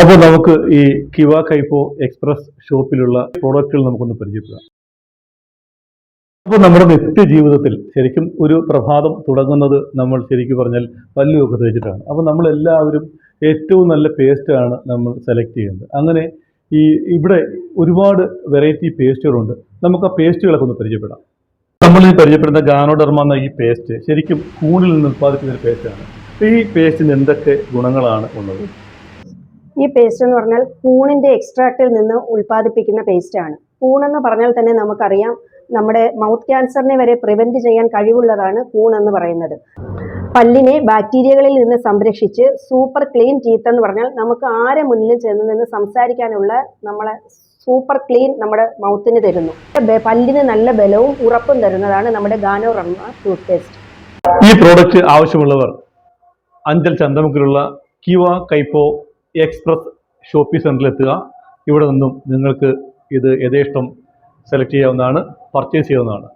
അപ്പോൾ നമുക്ക് ഈ കിവ കൈപ്പോ എക്സ്പ്രസ് ഷോപ്പിലുള്ള പ്രോഡക്റ്റുകൾ നമുക്കൊന്ന് പരിചയപ്പെടാം. അപ്പോൾ നമ്മുടെ നിത്യജീവിതത്തിൽ ശരിക്കും ഒരു പ്രഭാതം തുടങ്ങുന്നത് നമ്മൾ ശരിക്കും പറഞ്ഞാൽ പല്ലുമൊക്കെ തേച്ചിട്ടാണ്. അപ്പോൾ നമ്മളെല്ലാവരും ഏറ്റവും നല്ല പേസ്റ്റാണ് നമ്മൾ സെലക്ട് ചെയ്യുന്നത്. അങ്ങനെ ഈ ഇവിടെ ഒരുപാട് വെറൈറ്റി പേസ്റ്റുകളുണ്ട് നമുക്ക് ആ പേസ്റ്റുകളൊക്കെ ഒന്ന് പരിചയപ്പെടാം. നമ്മൾ ഈ പരിചയപ്പെടുന്ന ഗാനോഡർമ എന്ന ഈ പേസ്റ്റ് ശരിക്കും കൂണിൽ നിന്ന് ഉത്പാദിപ്പിക്കുന്ന ഒരു പേസ്റ്റാണ് ഈ പേസ്റ്റിന് എന്തൊക്കെ ഗുണങ്ങളാണ് ഉള്ളത്? ഈ പേസ്റ്റ് എന്ന് പറഞ്ഞാൽ പൂണിന്റെ എക്സ്ട്രാക്റ്റിൽ നിന്ന് ഉൽപ്പാദിപ്പിക്കുന്ന പേസ്റ്റാണ് എന്ന് പറഞ്ഞാൽ തന്നെ നമുക്കറിയാം നമ്മുടെ മൗത്ത് ക്യാൻസറിനെ വരെ പ്രിവെന്റ് ചെയ്യാൻ കഴിവുള്ളതാണ് പൂണെന്ന് പറയുന്നത്. പല്ലിനെ ബാക്ടീരിയകളിൽ നിന്ന് സംരക്ഷിച്ച് സൂപ്പർ ക്ലീൻ ടീത്ത് എന്ന് പറഞ്ഞാൽ നമുക്ക് ആരെ മുന്നിലും ചെന്ന് നിന്ന് സംസാരിക്കാനുള്ള നമ്മളെ സൂപ്പർ ക്ലീൻ നമ്മുടെ മൗത്തിന് തരുന്നു. പല്ലിന് നല്ല ബലവും ഉറപ്പും തരുന്നതാണ് നമ്മുടെ ഗാനോ റമ്മ ടൂത്ത് പേസ്റ്റ് ഈ പ്രോഡക്റ്റ് ആവശ്യമുള്ളവർ അഞ്ചൽ ചന്തമുക്കിലുള്ള കിവ കൈപ്പോ എക്സ്പ്രസ് ഷോപ്പിംഗ് സെന്ററിൽ എത്തുക. ഇവിടെ നിന്നും നിങ്ങൾക്ക് ഇത് യഥേഷ്ടം സെലക്ട് ചെയ്യാവുന്നതാണ് പർച്ചേസ് ചെയ്യാവുന്നതാണ്.